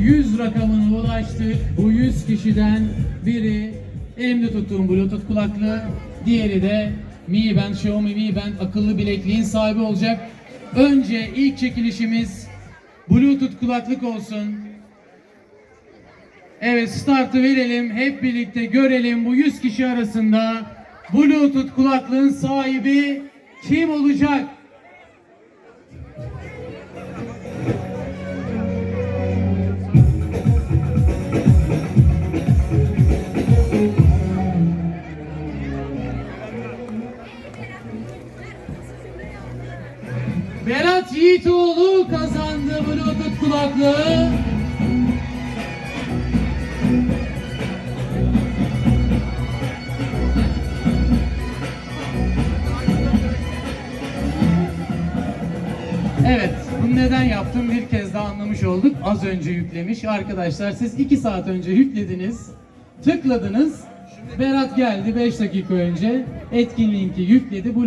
100 rakamına ulaştık. Bu 100 kişiden biri elimde tuttuğum Bluetooth kulaklığı, diğeri de Mi Band Xiaomi Mi Band akıllı bilekliğin sahibi olacak. Önce ilk çekilişimiz Bluetooth kulaklık olsun. Evet startı verelim. Hep birlikte görelim bu 100 kişi arasında Bluetooth kulaklığın sahibi kim olacak? Berat Yiğitoğlu kazandı Bluetooth kulaklığı. Evet, bunu neden yaptım bir kez daha anlamış olduk. Az önce yüklemiş. Arkadaşlar siz 2 saat önce yüklediniz, tıkladınız. Berat geldi 5 dakika önce. Etkin linki yükledi. Bluetooth